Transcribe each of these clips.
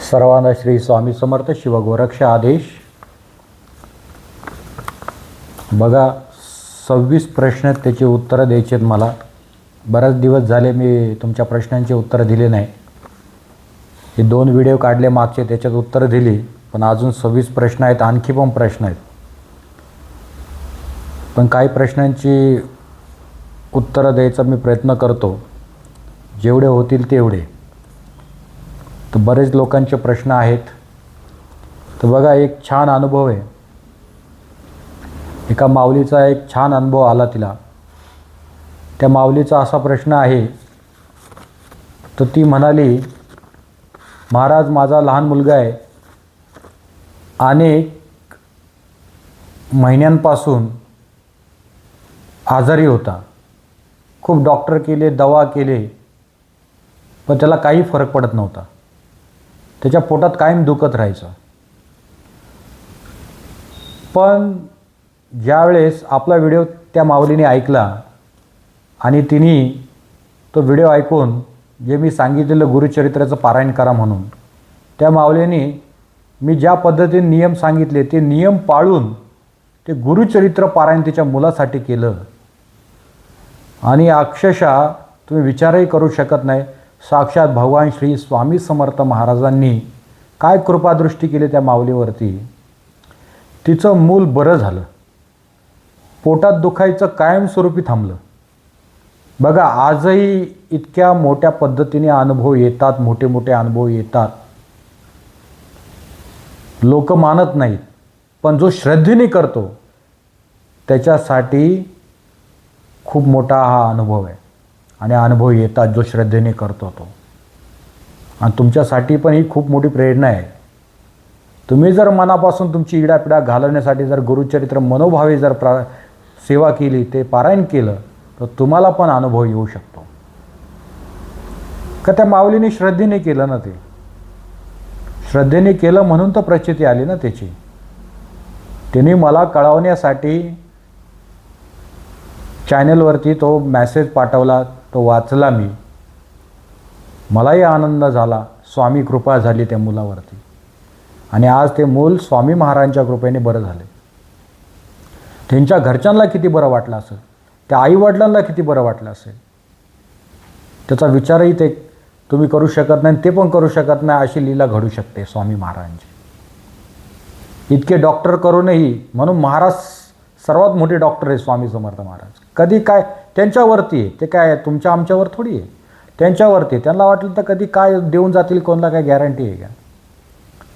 सर्वांना श्री स्वामी समर्थ शिवगोरक्ष आदेश. बघा सव्वीस प्रश्न आहेत, त्याची उत्तरं द्यायची आहेत मला. बरेच दिवस झाले मी तुमच्या प्रश्नांची उत्तरं दिले नाही. हे दोन व्हिडिओ काढले मागचे त्याच्यात उत्तरं दिली. पण अजून सव्वीस प्रश्न आहेत आणखी पण प्रश्न आहेत. पण काही प्रश्नांची उत्तरं द्यायचा मी प्रयत्न करतो. जेवढे होतील तेवढे. तर बरेच लोकांचे प्रश्न आहेत. तर बघा एक छान अनुभव आहे. एका माऊलीचा एक छान अनुभव आला तिला. त्या माऊलीचा असा प्रश्न आहे. तर ती म्हणाली महाराज माझा लहान मुलगा आहे. अनेक महिन्यांपासून आजारी होता. खूप डॉक्टर केले दवा केले पण त्याला काही फरक पडत नव्हता. त्याच्या पोटात कायम दुखत राहायचं. पण ज्यावेळेस आपला व्हिडिओ त्या माऊलीने ऐकला आणि तिने तो व्हिडिओ ऐकून जे मी सांगितलेलं गुरुचरित्राचं पारायण करा म्हणून त्या माऊलीने मी ज्या पद्धतीने नियम सांगितले ते नियम पाळून ते गुरुचरित्र पारायण तिच्या मुलासाठी केलं. आणि अक्षरशः तुम्ही विचारही करू शकत नाही साक्षात भगवान श्री स्वामी समर्थ महाराजांनी काय कृपादृष्टी केली त्या माऊलीवरती? तिचं मूल बरं झालं. पोटात दुखायचं कायमस्वरूपी थांबलं. बघा आजही इतक्या मोठ्या पद्धतीने अनुभव येतात मोठे मोठे अनुभव येतात. लोक मानत नाहीत पण जो श्रद्धेने करतो त्याच्यासाठी खूप मोठा हा अनुभव आहे. आणि अनुभव येतात जो श्रद्धेने करतो तो. आणि तुमच्यासाठी पण ही खूप मोठी प्रेरणा आहे. तुम्ही जर मनापासून तुमची इडापिडा घालवण्यासाठी जर गुरुचरित्र मनोभावे जर प्रा सेवा केली ते पारायण केलं तर तुम्हाला पण अनुभव येऊ शकतो. का त्या माऊलीने श्रद्धेने केलं ना ते? श्रद्धेने केलं म्हणून तर प्रचिती आली ना त्याची. तिने मला कळवण्यासाठी चॅनलवरती तो मॅसेज पाठवला. तो वाचला मी. मलाही आनंद झाला. स्वामी कृपा झाली त्या मुलावरती. आणि आज ते मूल स्वामी महाराजांच्या कृपेने बरं झाले. त्यांच्या घरच्यांना किती बरं वाटलं असेल? त्या आईवडिलांना किती बरं वाटलं असेल? त्याचा विचारही ते तुम्ही करू शकत नाही ते पण करू शकत नाही अशी लीला घडू शकते स्वामी महाराजांची. इतके डॉक्टर करूनही म्हणून महाराज सर्वात मोठे डॉक्टर आहे स्वामी समर्थ महाराज. कधी काय त्यांच्यावरती आहे ते काय तुमच्या आमच्यावर थोडी आहे. त्यांच्यावरती आहे. त्यांना वाटलं तर कधी काय देऊन जातील कोणाला काय गॅरंटी आहे का?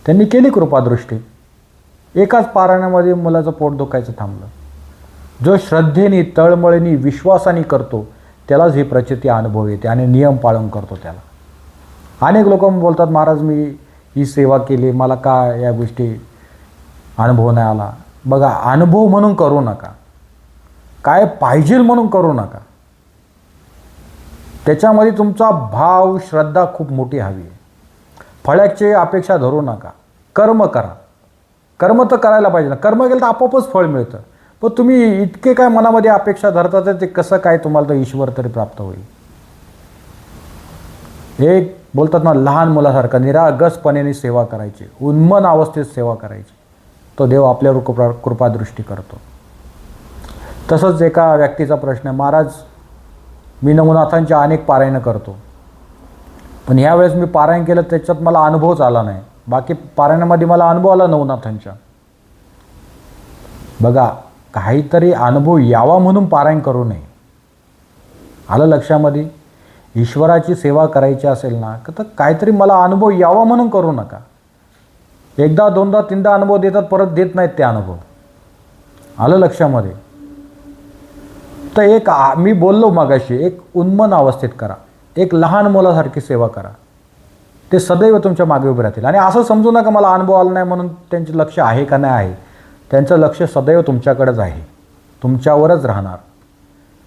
त्यांनी केली कृपादृष्टी. एकाच पारायणामध्ये मुलाचं पोट दुखायचं थांबलं. जो श्रद्धेने तळमळीने विश्वासाने करतो त्यालाच ही प्रचिती अनुभव येते आणि नियम पाळून करतो त्याला. अनेक लोक बोलतात महाराज मी ही सेवा केली मला का या गोष्टी अनुभव नाही आला? बघा अनुभव म्हणून करू नका. काय पाहिजे म्हणून करू नका. त्याच्यामध्ये तुमचा भाव श्रद्धा खूप मोठी हवी आहे. फळाची अपेक्षा धरू नका. कर्म करा. कर्म तर करायला पाहिजे ना. कर्म केलं तर आपोआपच फळ मिळतं. पण तुम्ही इतके काय मनामध्ये अपेक्षा धरतात तर ते कसं काय तुम्हाला तर ईश्वर तरी प्राप्त होईल? एक बोलतात ना लहान मुलासारखं निरागसपणे सेवा करायची. उन्मन अवस्थेत सेवा करायची. तो देव आपल्यावर कृपा कृपादृष्टी करतो. तसंच एका व्यक्तीचा प्रश्न आहे महाराज मी नमुनाथांच्या अनेक पारायणं करतो पण ह्यावेळेस मी पारायण केलं त्याच्यात मला अनुभवच आला नाही. बाकी पारायणामध्ये मला अनुभव आला नवनाथांच्या बघा काहीतरी अनुभव यावा म्हणून पारायण करू नये. आलं लक्षामध्ये? ईश्वराची सेवा करायची असेल ना तर काहीतरी मला अनुभव यावा म्हणून करू नका. एकदा दोनदा तीनदा अनुभव देतात परत देत नाहीत ते अनुभव. आलं लक्षामध्ये? तर एक आ- मी बोललो मागाशी एक उन्मन अवस्थेत करा. एक लहान मुलासारखी सेवा करा. ते सदैव तुमच्या मागे उभे राहतील. आणि असं समजू नका मला अनुभव आला नाही म्हणून त्यांचे लक्ष आहे का नाही आहे. त्यांचं लक्ष सदैव तुमच्याकडेच आहे. तुमच्यावरच राहणार.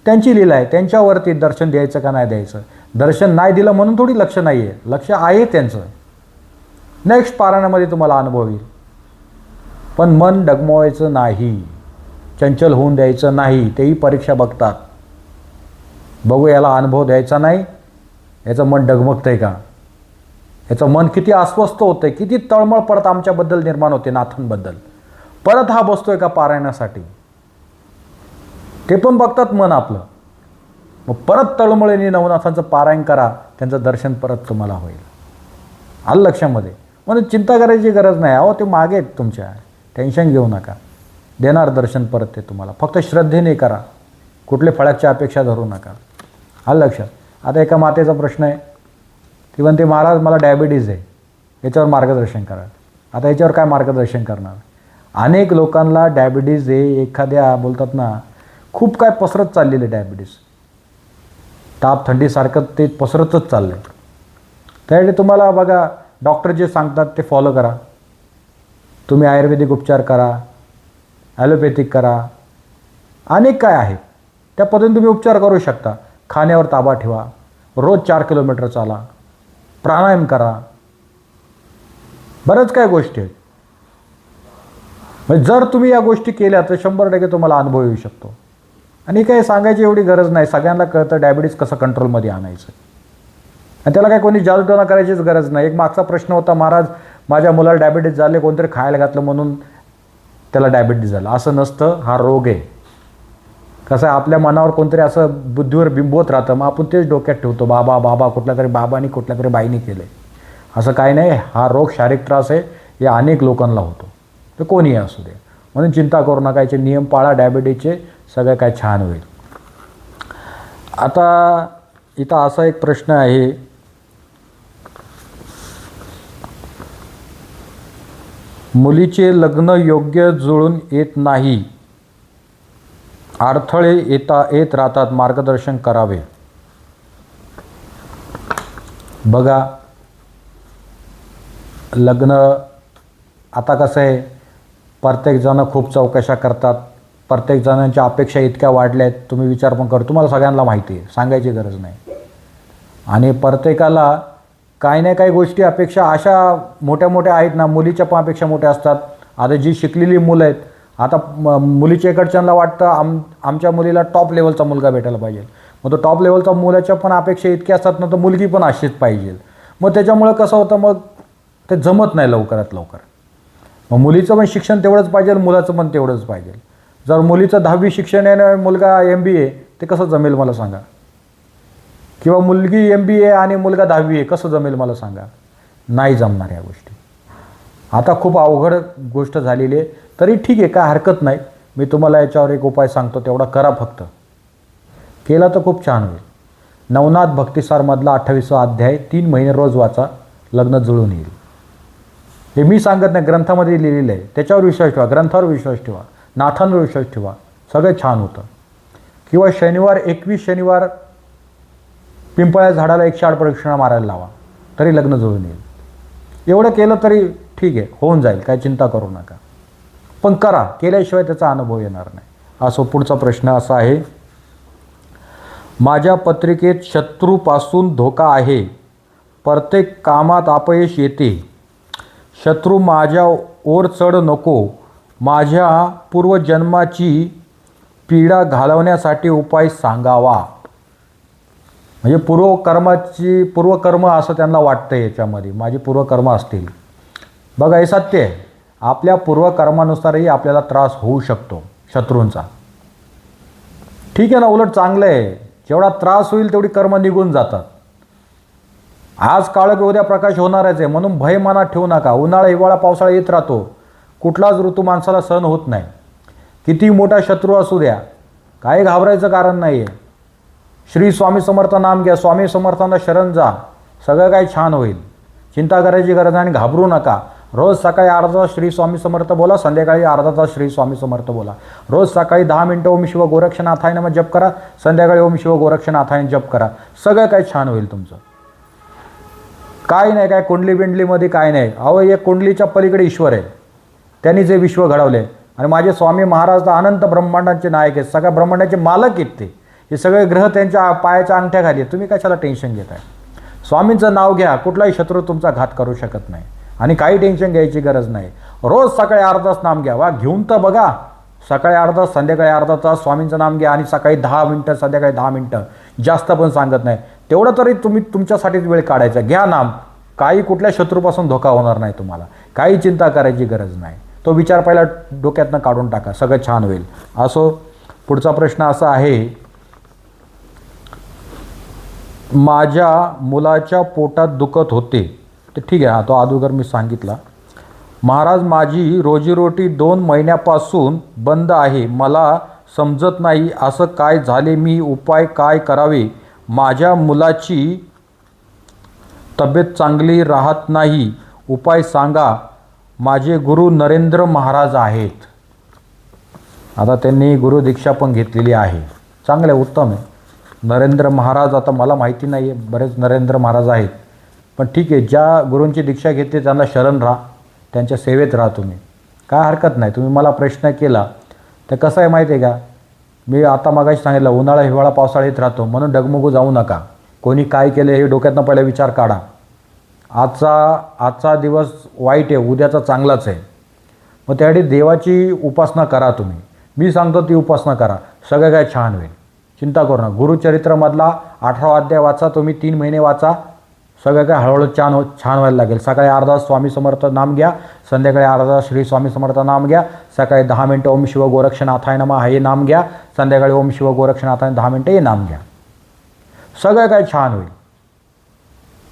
त्यांची लीला आहे. त्यांच्यावरती दर्शन द्यायचं का नाही द्यायचं? दर्शन नाही दिलं म्हणून थोडी लक्ष नाही आहे लक्ष आहे त्यांचं. नेक्स्ट पारायणामध्ये तुम्हाला अनुभव येईल. पण मन डगमवायचं नाही. चंचल होऊन द्यायचं नाही. तेही परीक्षा बघतात. बघू याला अनुभव द्यायचा नाही. याचं मन डगमगतं आहे का? याचं मन किती अस्वस्थ होतंय किती तळमळ परत आमच्याबद्दल निर्माण होते नाथांबद्दल. परत हा बसतोय का पारायणासाठी? ते पण बघतात मन आपलं. मग परत तळमळीने नवनाथांचं पारायण करा. त्यांचं दर्शन परत तुम्हाला होईल. आलं लक्षामध्ये? म्हणून चिंता करायची गरज नाही. अहो ते मागे आहेत तुमच्या. टेन्शन घेऊ नका. देणार दर्शन परत ते तुम्हाला. फक्त श्रद्धेने करा. कुठले फळाची अपेक्षा धरू नका. हा लक्षात. आता एका मातेचा प्रश्न आहे. ती म्हणते महाराज मला डायबिटीज आहे. याच्यावर मार्गदर्शन करा. आता याच्यावर काय मार्गदर्शन करणार? अनेक लोकांना डायबिटीज हे एखाद्या बोलतात ना खूप काय पसरत चाललेले डायबिटीज ताप थंडीसारखं ते पसरतच चाललं आहे त्यावेळी तुम्हाला बघा डॉक्टर जे सांगतात ते फॉलो करा. तुम्ही आयुर्वेदिक उपचार करा ॲलोपॅथिक करा. अनेक काय आहे. त्या पद्धतीने तुम्ही उपचार करू शकता. खाण्यावर ताबा ठेवा. रोज चार किलोमीटर चाला. प्राणायाम करा. बऱ्याच काय गोष्टी आहेत. म्हणजे जर तुम्ही या गोष्टी केल्या तर शंभर टक्के तुम्हाला अनुभव येऊ शकतो. आणि काही सांगायची एवढी गरज नाही. सगळ्यांना कळतं डायबिटीज कसं कंट्रोलमध्ये आणायचं आणि त्याला काही कोणी जादूटोना करायचीच गरज नाही. एक मागचा प्रश्न होता महाराज माझ्या मुलाला डायबिटीज झाले कोणतरी खायला घातलं म्हणून त्याला डायबिटीज झालं. असं नसतं हा रोग आहे. कसं आहे आपल्या मनावर कोणतरी असं बुद्धीवर बिंबवत राहतं मग आपण तेच डोक्यात ठेवतो बाबा बाबा कुठल्या तरी बाबानी कुठल्या तरी बाईनी केलं असं काही नाही हा रोग शारीरिक त्रास आहे हे अनेक लोकांना होतो. ते कोणीही असू दे. म्हणून चिंता करू नका याचे नियम पाळा डायबिटीजचे सगळं काय छान होईल. आता इथं असा एक प्रश्न आहे मुलीचे लग्न योग्य जुळून येत नाही. अडथळे येता येत राहतात मार्गदर्शन करावे. बघा लग्न आता कसं आहे? प्रत्येकजणं खूप चौकशा करतात. प्रत्येक जणांच्या अपेक्षा इतक्या वाढल्या आहेत तुम्ही विचार पण करू. तुम्हाला सगळ्यांना माहिती आहे सांगायची गरज नाही. आणि प्रत्येकाला काही ना काही गोष्टी अपेक्षा अशा मोठ्या मोठ्या आहेत ना मुलीच्या पण अपेक्षा मोठ्या असतात. आता जी शिकलेली मुलं आहेत आता म- मुलीच्या इकडच्यांना वाटतं आम आमच्या मुलीला टॉप लेवलचा मुलगा भेटायला पाहिजे. मग तो टॉप लेवलचा मुलाच्या पण अपेक्षा इतक्या असतात ना तर मुलगी पण अशीच पाहिजे. मग त्याच्यामुळं कसं होतं मग ते जमत नाही लवकरात लवकर. मग मुलीचं पण शिक्षण तेवढंच पाहिजे मुलाचं पण तेवढंच पाहिजे. जर मुलीचं दहावी शिक्षण आहे ना मुलगा एम बी ए ते कसं जमेल मला सांगा? किंवा मुलगी एम बी ए आणि मुलगा दहावी आहे कसं जमेल मला सांगा? नाही जमणार या गोष्टी. आता खूप अवघड गोष्ट झालेली आहे. तरी ठीक आहे काय हरकत नाही. मी तुम्हाला याच्यावर एक उपाय सांगतो तेवढा करा फक्त. केला तर खूप छान होईल. नवनाथ भक्तिसारमधला अठ्ठावीसवा अध्याय तीन महिने रोज वाचा लग्न जुळून येईल. हे मी सांगत नाही ग्रंथामध्ये लिहिलेलं आहे. त्याच्यावर विश्वास ठेवा ग्रंथावर विश्वास ठेवा नाथांवर विश्वास ठेवा. सगळं छान होतं. किंवा शनिवार एकवीस शनिवार पिंपळ्या झाडाला एकशे आठ प्रदक्षिणा मारायला लावा तरी लग्न जुळून येईल. एवढं केलं तरी ठीक आहे होऊन जाईल काय चिंता करू नका. पण करा केल्याशिवाय त्याचा अनुभव येणार नाही. असो पुढचा प्रश्न असा आहे माझ्या पत्रिकेत शत्रूपासून धोका आहे. प्रत्येक कामात अपयश येते. शत्रू माझ्या ओर चढ नको. माझ्या पूर्वजन्माची पीडा घालवण्यासाठी उपाय सांगावा. म्हणजे पूर्वकर्माची पूर्वकर्म असं त्यांना वाटतं याच्यामध्ये. माझी पूर्वकर्म असतील. बघा हे सत्य आहे. आपल्या पूर्वकर्मानुसारही आपल्याला त्रास होऊ शकतो शत्रूंचा. ठीक आहे ना उलट चांगलं आहे. जेवढा त्रास होईल तेवढी कर्म निघून जातात. आज काळं उद्या प्रकाश होणारच आहे. म्हणून भय मनात ठेवू नका. उन्हाळा हिवाळा पावसाळा येत राहतो. कुठलाच ऋतू माणसाला सहन होत नाही. किती मोठा शत्रू असू द्या. काही घाबरायचं कारण नाही आहे श्री स्वामी समर्थ नाम घ्या स्वामी समर्थांना शरण जा. सगळं काही छान होईल. चिंता करायची गरज आणि घाबरू नका. रोज सकाळी अर्धा तास श्री स्वामी समर्थ बोला संध्याकाळी अर्धा तास श्री स्वामी समर्थ बोला. रोज सकाळी दहा मिनटं ओम शिव गोरक्षनाथाय मग जप करा संध्याकाळी ओम शिव गोरक्षनाथाय जप करा. सगळं काही छान होईल तुमचं. काय नाही काय कुंडली बिंडलीमध्ये काय नाही. अहो एक कुंडलीच्या पलीकडे ईश्वर आहे. त्यांनी जे विश्व घडवले. आणि माझे स्वामी महाराज तर अनंत ब्रह्मांडांचे नायक आहेत. सगळ्या ब्रह्मांडाचे मालक आहेत ते. हे सगळे ग्रह त्यांच्या पायाच्या अंगठ्याखाली तुम्ही कशाला टेन्शन घेताय? स्वामींचं नाव घ्या. कुठलाही शत्रू तुमचा घात करू शकत नाही. आणि काही टेन्शन घ्यायची गरज नाही. रोज सकाळी अर्धा तास नाम घ्या. वा घेऊन तर बघा. सकाळी अर्धा तास संध्याकाळी अर्धा तास स्वामींचं नाम घ्या. आणि सकाळी दहा मिनटं संध्याकाळी दहा मिनटं. जास्त पण सांगत नाही. तेवढं तरी तुम्ही तुमच्यासाठीच वेळ काढायचा. घ्या नाम. काही कुठल्या शत्रूपासून धोका होणार नाही तुम्हाला. काही चिंता करायची गरज नाही. तो विचार पहिला डोक्यातनं काढून टाका. सगळं छान होईल. असो पुढचा प्रश्न असा आहे माझ्या मुलाच्या पोटात दुखत होते. तर ठीक आहे हा तो अगोदर मी सांगितला. महाराज माझी रोजीरोटी दोन महिन्यापासून बंद आहे. मला समजत नाही असं काय झाले मी उपाय काय करावे? माझ्या मुलाची तब्येत चांगली राहत नाही. उपाय सांगा. माझे गुरु नरेंद्र महाराज आहेत. आता त्यांनी गुरुदीक्षा पण घेतलेली आहे. चांगलं आहे उत्तम आहे. नरेंद्र महाराज आता मला माहिती नाही आहे बरेच नरेंद्र महाराज आहेत. पण ठीक आहे ज्या गुरूंची दीक्षा घेते त्यांना शरण राहा त्यांच्या सेवेत राहा तुम्ही. काय हरकत नाही तुम्ही मला प्रश्न केला तर कसं आहे माहिती आहे का? मी आता मागाशी सांगितलं उन्हाळा हिवाळा पावसाळ्यात राहतो म्हणून डगमगू जाऊ नका. कोणी काय केलं हे डोक्यातनं पहिले विचार काढा. आजचा आजचा दिवस वाईट आहे उद्याचा चांगलाच आहे. मग त्यासाठी देवाची उपासना करा तुम्ही. मी सांगतो ती उपासना करा. सगळं काय छान होईल. चिंता करू नका. गुरुचरित्रमधला अठरा अध्याय वाचा तुम्ही तीन महिने वाचा. सगळं काय हळूहळू छान हो छान व्हायला लागेल. सकाळी अर्धा स्वामी समर्थ नाम घ्या. संध्याकाळी अर्धा श्री स्वामी समर्थ नाम घ्या. सकाळी दहा मिनटं ओम शिव गोरक्षनाथाय नमा हे नाम घ्या. संध्याकाळी ओम शिव गोरक्षनाथाय दहा मिनटं हे नाम घ्या. सगळं काय छान होईल.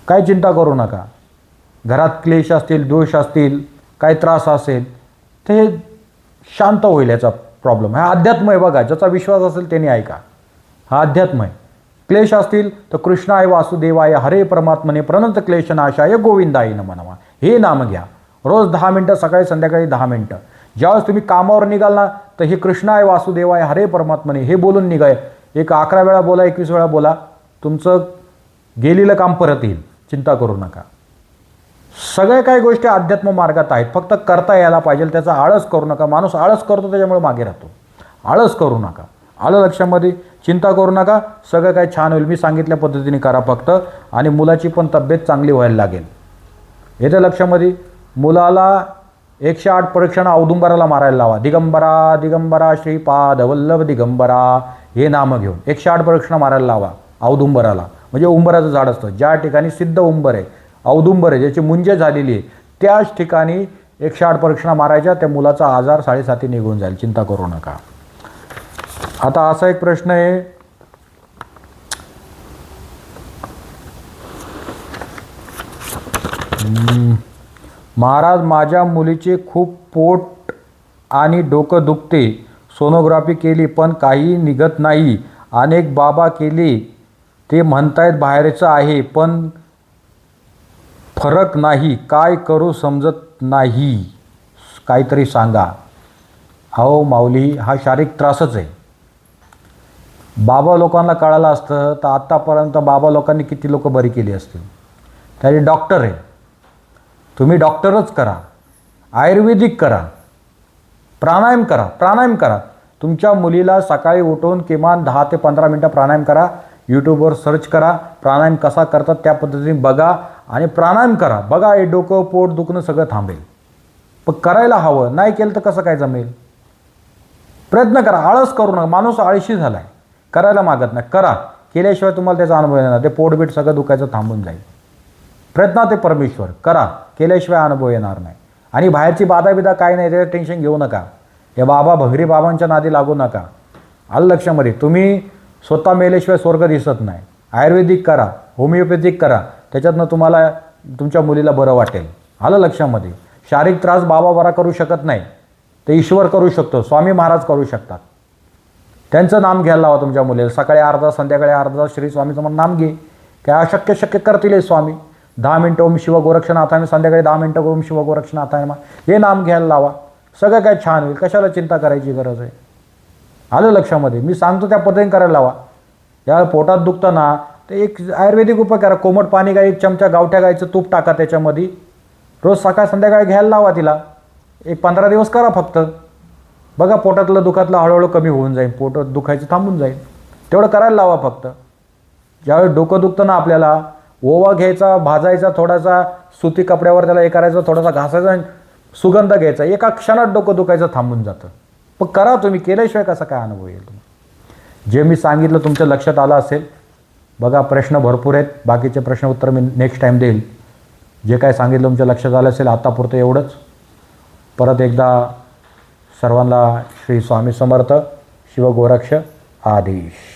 काय चिंता करू नका. घरात क्लेश असतील दोष असतील काही त्रास असेल ते शांत होईल याचा प्रॉब्लेम हा अध्यात्म आहे बघा. ज्याचा विश्वास असेल त्याने ऐका. हा अध्यात्म आहे. क्लेश असतील तर कृष्णाय वासुदेवाय हरे परमात्मने प्रणत क्लेश नाशाय गोविंदाय नम नमा. हे नाम घ्या. रोज दहा मिनटं सकाळी संध्याकाळी दहा मिनटं. ज्यावेळेस तुम्ही कामावर निघाल ना तर हे कृष्णाय वासुदेवाय हरे परमात्मने हे बोलून निघाय. एक अकरा वेळा बोला एकवीस वेळा बोला. तुमचं गेलेलं काम परत येईल. चिंता करू नका. सगळ्या काही गोष्टी अध्यात्म मार्गात आहेत. फक्त करता यायला पाहिजे. त्याचा आळस करू नका. माणूस आळस करतो त्याच्यामुळे मागे राहतो. आळस करू नका. आलं लक्षामध्ये? चिंता करू नका. सगळं काही छान होईल. मी सांगितल्या पद्धतीने करा फक्त. आणि मुलाची पण तब्येत चांगली व्हायला लागेल. येतं लक्षामध्ये? मुलाला एकशे आठ परीक्षण औदुंबराला मारायला लावा. दिगंबरा दिगंबरा श्रीपाद वल्लभ दिगंबरा हे नामं घेऊन. एकशे आठ परीक्षण मारायला लावा औदुंबराला. म्हणजे उंबराचं झाड असतं. ज्या ठिकाणी सिद्ध उंबर आहे औदुंबर आहे ज्याची मुंजे झालेली आहे त्याच ठिकाणी एकशे आठ परीक्षणा मारायच्या त्या मुलाचा आजार साडेसाती निघून जाईल. चिंता करू नका. आता असा एक प्रश्न आहे. महाराज माझ्या मुलीचे खूप पोट आणि डोकं दुखते. सोनोग्राफी केली पण काही निघत नाही. अनेक बाबा केले. ते म्हणतायत बाहेरचं आहे पण फरक नाही. काय करू समजत नाही. काहीतरी सांगा. अहो माऊली हा शारीरिक त्रासच आहे. बाबा लोकांना कळालं असतं तर आत्तापर्यंत बाबा लोकांनी किती लोकं बरी केली असतील? त्याचे डॉक्टर आहे. तुम्ही डॉक्टरच करा. आयुर्वेदिक करा. प्राणायाम करा. प्राणायाम करा. तुमच्या मुलीला सकाळी उठून किमान दहा ते पंधरा मिनटं प्राणायाम करा. यूट्यूबवर सर्च करा. प्राणायाम कसा करतात त्या पद्धतीने बघा आणि प्राणायाम करा. बघा हे डोकं पोट दुखणं सगळं थांबेल. पण करायला हवं. नाही केलं तर कसं काय जमेल? प्रयत्न करा. आळस करू नका. माणूस आळशी झाला आहे करायला मागत नाही. करा. केल्याशिवाय तुम्हाला त्याचा अनुभव येणार ते पोटबीट सगळं दुखायचं थांबून जाईल. प्रयत्न ते परमेश्वर. करा. केल्याशिवाय अनुभव येणार नाही. आणि बाहेरची बाधा बिदा काय नाही त्याचं टेन्शन घेऊ नका. या बाबा भगरी बाबांच्या नादी लागू नका. आलं लक्षामध्ये तुम्ही स्वतः मेल्याशिवाय स्वर्ग दिसत नाही. आयुर्वेदिक करा. होमिओपॅथिक करा. त्याच्यातनं तुम्हाला तुमच्या मुलीला बरं वाटेल. आलं लक्षामध्ये. शारीरिक त्रास बाबा बरा करू शकत नाही. ते ईश्वर करू शकतो. स्वामी महाराज करू शकतात. त्यांचं नाम घ्यायला लावा तुमच्या मुलीला. सकाळी अर्धा संध्याकाळी अर्धा श्री स्वामीचं म्हणून नाम घे. काय अशक्य शक्य करतील स्वामी? दहा मिनटं ओम शिव गोरक्षनाथाने संध्याकाळी दहा मिनटं ओम शिव गोरक्षनाथाने मा. हे नाम घ्यायला लावा. सगळं काय छान होईल. कशाला चिंता करायची गरज आहे? आलं लक्षामध्ये? मी सांगतो त्या पद्धतीने करायला लावा. या पोटात दुखतं ना तर एक आयुर्वेदिक उपाय करा. कोमट पाणी गाय एक चमचा गावठ्या गायचं तूप टाका त्याच्यामध्ये. रोज सकाळ संध्याकाळी घ्यायला लावा तिला. एक पंधरा दिवस करा फक्त. बघा पोटातलं दुखातलं हळूहळू कमी होऊन जाईल. पोट दुखायचं थांबून जाईल. तेवढं करायला लावा फक्त. ज्यावेळेस डोकं दुखतं ना आपल्याला ओवा घ्यायचा भाजायचा थोडासा सुती कपड्यावर त्याला हे करायचं थोडासा घासायचा आणि सुगंध घ्यायचा. एका क्षणात डोकं दुखायचं थांबून जातं. पण करा तुम्ही. केल्याशिवाय कसा काय अनुभव येईल तुम्हाला? जे मी सांगितलं तुमच्या लक्षात आलं असेल बघा प्रश्न भरपूर आहेत. बाकीचे प्रश्न उत्तर मी नेक्स्ट टाईम देईल. जे काय सांगितलं तुमच्या लक्षात आलं असेल आत्तापुरतं एवढंच. परत एकदा सर्वांना श्री स्वामी समर्थ शिवगोरक्ष आदेश.